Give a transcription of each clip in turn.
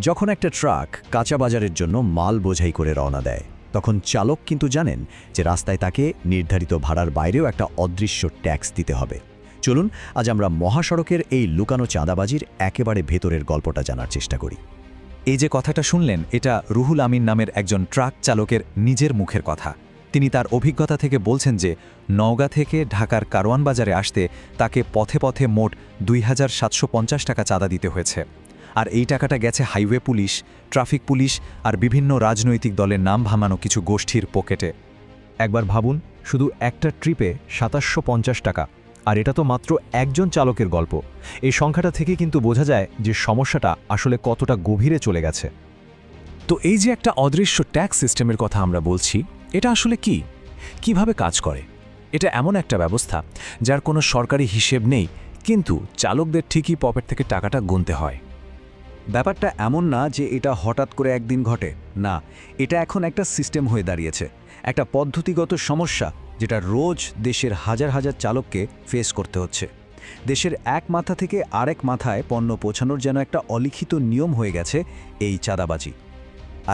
যখন একটা ট্রাক কাঁচা বাজারের জন্য মাল বোঝাই করে রওনা দেয়, তখন চালক কিন্তু জানেন যে রাস্তায় তাকে নির্ধারিত ভাড়ার বাইরেও একটা অদৃশ্য ট্যাক্স দিতে হবে। চলুন, আজ আমরা মহাসড়কের এই লুকানো চাঁদাবাজির একেবারে ভেতরের গল্পটা জানার চেষ্টা করি। এই যে কথাটা শুনলেন, এটা রুহুল আমিন নামের একজন ট্রাক চালকের নিজের মুখের কথা। তিনি তার অভিজ্ঞতা থেকে বলছেন যে, নওগাঁ থেকে ঢাকার কারওয়ান বাজারে আসতে তাকে পথে পথে মোট দুই হাজার সাতশো পঞ্চাশ টাকা চাঁদা দিতে হয়েছে। আর এই টাকাটা গেছে হাইওয়ে পুলিশ, ট্রাফিক পুলিশ আর বিভিন্ন রাজনৈতিক দলের নাম ভামানো কিছু গোষ্ঠীর পকেটে। একবার ভাবুন, শুধু একটা ট্রিপে সাতাশশো টাকা, আর এটা তো মাত্র একজন চালকের গল্প। এই সংখ্যাটা থেকে কিন্তু বোঝা যায় যে সমস্যাটা আসলে কতটা গভীরে চলে গেছে। তো এই যে একটা অদৃশ্য ট্যাক্স সিস্টেমের কথা আমরা বলছি, এটা আসলে কি? কীভাবে কাজ করে? এটা এমন একটা ব্যবস্থা যার কোনো সরকারি হিসেব নেই, কিন্তু চালকদের ঠিকই পকেট থেকে টাকাটা গুনতে হয়। ব্যাপারটা এমন না যে এটা হঠাৎ করে একদিন ঘটে। না, এটা এখন একটা সিস্টেম হয়ে দাঁড়িয়েছে। একটা পদ্ধতিগত সমস্যা যেটা রোজ দেশের হাজার হাজার চালককে ফেস করতে হচ্ছে। দেশের এক মাথা থেকে আরেক মাথায় পণ্য পৌঁছানোর যেন একটা অলিখিত নিয়ম হয়ে গেছে এই চাঁদাবাজি।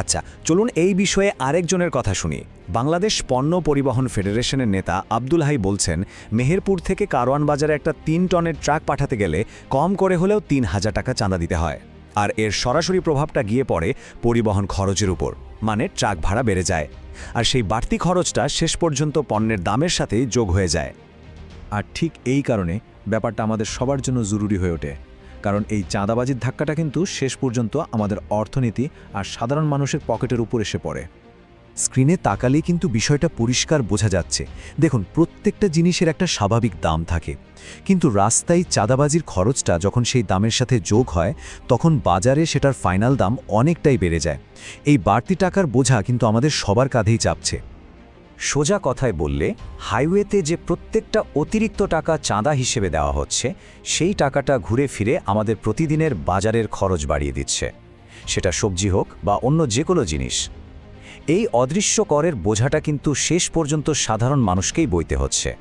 আচ্ছা চলুন এই বিষয়ে আরেকজনের কথা শুনি। বাংলাদেশ পণ্য পরিবহন ফেডারেশনের নেতা আব্দুল হাই বলছেন, মেহেরপুর থেকে কারওয়ান বাজারে একটা তিন টনের ট্রাক পাঠাতে গেলে কম করে হলেও তিন হাজার টাকা চাঁদা দিতে হয়। আর এর সরাসরি প্রভাবটা গিয়ে পড়ে পরিবহন খরচের উপর। মানে ট্রাক ভাড়া বেড়ে যায়। আর সেই বাড়তি খরচটা শেষ পর্যন্ত পণ্যের দামের সাথে যোগ হয়ে যায়। আর ঠিক এই কারণে ব্যাপারটা আমাদের সবার জন্য জরুরি হয়ে ওঠে। কারণ এই চাঁদাবাজির ধাক্কাটা কিন্তু শেষ পর্যন্ত আমাদের অর্থনীতি আর সাধারণ মানুষের পকেটের উপর এসে পড়ে। স্ক্রিনে তাকালেই কিন্তু বিষয়টা পরিষ্কার বোঝা যাচ্ছে। দেখুন, প্রত্যেকটা জিনিসের একটা স্বাভাবিক দাম থাকে। কিন্তু রাস্তায় চাঁদাবাজির খরচটা যখন সেই দামের সাথে যোগ হয়, তখন বাজারে সেটার ফাইনাল দাম অনেকটাই বেড়ে যায়। এই বাড়তি টাকার বোঝা কিন্তু আমাদের সবার কাঁধেই চাপছে। সোজা কথায় বললে, হাইওয়েতে যে প্রত্যেকটা অতিরিক্ত টাকা চাঁদা হিসেবে দেওয়া হচ্ছে, সেই টাকাটা ঘুরে ফিরে আমাদের প্রতিদিনের বাজারের খরচ বাড়িয়ে দিচ্ছে। সেটা সবজি হোক বা অন্য যে কোনো জিনিস। এই অদৃশ্য করের বোঝাটা কিন্তু শেষ পর্যন্ত সাধারণ মানুষকেই বইতে হচ্ছে।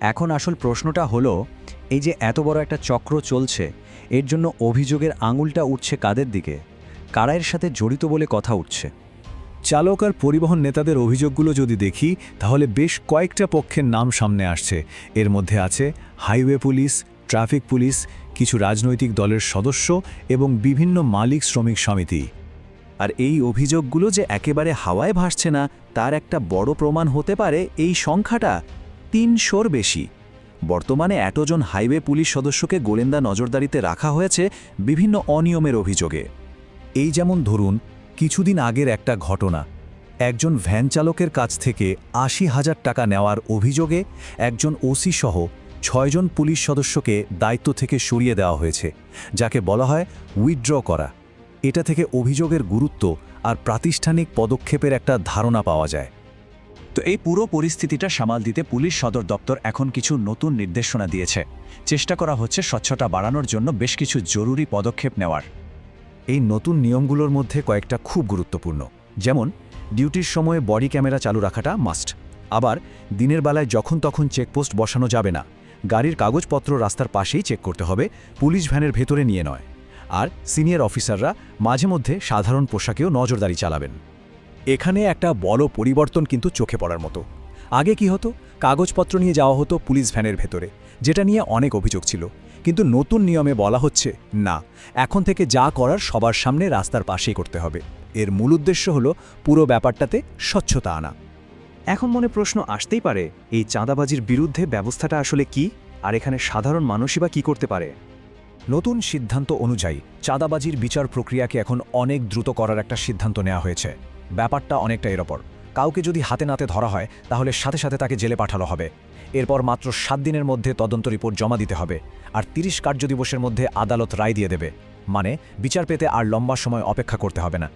এখন আসল প্রশ্নটা হলো, এই যে এত বড় একটা চক্র চলছে, এর জন্য অভিযোগের আঙুলটা উঠছে কাদের দিকে? কারা এর সাথে জড়িত বলে কথা উঠছে। চালক আর পরিবহন নেতাদের অভিযোগগুলো যদি দেখি, তাহলে বেশ কয়েকটা পক্ষের নাম সামনে আসছে। এর মধ্যে আছে হাইওয়ে পুলিশ, ট্রাফিক পুলিশ, কিছু রাজনৈতিক দলের সদস্য এবং বিভিন্ন মালিক শ্রমিক সমিতি। আর এই অভিযোগগুলো যে একেবারে হাওয়ায় ভাসছে না, তার একটা বড় প্রমাণ হতে পারে এই সংখ্যাটা তিনশোর বেশি। বর্তমানে এতজন হাইওয়ে পুলিশ সদস্যকে গোয়েন্দা নজরদারিতে রাখা হয়েছে বিভিন্ন অনিয়মের অভিযোগে। এই যেমন ধরুন, কিছুদিন আগের একটা ঘটনা। একজন ভ্যান চালকের কাছ থেকে আশি হাজার টাকা নেওয়ার অভিযোগে একজন ওসি সহ ছয়জন পুলিশ সদস্যকে দায়িত্ব থেকে সরিয়ে দেওয়া হয়েছে, যাকে বলা হয় উইথড্র করা। এটা থেকে অভিযোগের গুরুত্ব আর প্রাতিষ্ঠানিক পদক্ষেপের একটা ধারণা পাওয়া যায়। তো এই পুরো পরিস্থিতিটা সামাল দিতে পুলিশ সদর দপ্তর এখন কিছু নতুন নির্দেশনা দিয়েছে। চেষ্টা করা হচ্ছে স্বচ্ছতা বাড়ানোর জন্য বেশ কিছু জরুরি পদক্ষেপ নেওয়ার। এই নতুন নিয়মগুলোর মধ্যে কয়েকটা খুব গুরুত্বপূর্ণ। যেমন, ডিউটির সময়ে বডি ক্যামেরা চালু রাখাটা মাস্ট। আবার, দিনের বেলায় যখন তখন চেকপোস্ট বসানো যাবে না। গাড়ির কাগজপত্র রাস্তার পাশেই চেক করতে হবে। পুলিশ ভ্যানের ভেতরে নিয়ে নয়। আর সিনিয়র অফিসাররা মাঝে মধ্যে সাধারণ পোশাকেও নজরদারি চালাবেন। এখানে একটা বড় পরিবর্তন কিন্তু চোখে পড়ার মতো। আগে কি হতো? কাগজপত্র নিয়ে যাওয়া হতো পুলিশ ভ্যানের ভেতরে, যেটা নিয়ে অনেক অভিযোগ ছিল। কিন্তু নতুন নিয়মে বলা হচ্ছে, না, এখন থেকে যা করার সবার সামনে রাস্তার পাশেই করতে হবে। এর মূল উদ্দেশ্য হলো পুরো ব্যাপারটাতে স্বচ্ছতা আনা। এখন মনে প্রশ্ন আসতেই পারে, এই চাঁদাবাজির বিরুদ্ধে ব্যবস্থাটা আসলে কি? আর এখানে সাধারণ মানুষই বা কী করতে পারে? নতুন সিদ্ধান্ত অনুযায়ী চাঁদাবাজির বিচার প্রক্রিয়াকে এখন অনেক দ্রুত করার একটা সিদ্ধান্ত নেওয়া হয়েছে। ব্যাপারটা অনেকটা এরপর কাউকে যদি হাতে নাতে ধরা হয়, তাহলে সাথে সাথে তাকে জেলে পাঠানো হবে। এরপর মাত্র সাত দিনের মধ্যে তদন্ত রিপোর্ট জমা দিতে হবে আর তিরিশ কার্যদিবসের মধ্যে আদালত রায় দিয়ে দেবে। মানে বিচার পেতে আর লম্বা সময় অপেক্ষা করতে হবে না।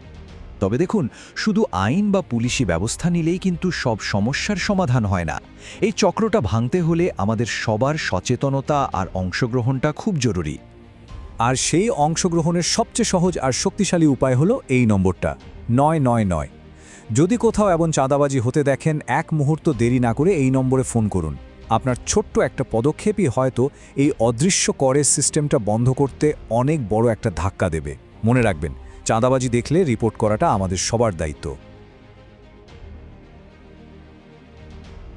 তবে দেখুন, শুধু আইন বা পুলিশি ব্যবস্থা নিলেই কিন্তু সব সমস্যার সমাধান হয় না। এই চক্রটা ভাঙতে হলে আমাদের সবার সচেতনতা আর অংশগ্রহণটা খুব জরুরি। আর সেই অংশগ্রহণের সবচেয়ে সহজ আর শক্তিশালী উপায় হলো এই নম্বরটা, নয় নয় নয়। যদি কোথাও এমন চাঁদাবাজি হতে দেখেন, এক মুহূর্ত দেরি না করে এই নম্বরে ফোন করুন। আপনার ছোট্ট একটা পদক্ষেপই হয়তো এই অদৃশ্য করের সিস্টেমটা বন্ধ করতে অনেক বড় একটা ধাক্কা দেবে। মনে রাখবেন, চাঁদাবাজি দেখলে রিপোর্ট করাটা আমাদের সবার দায়িত্ব।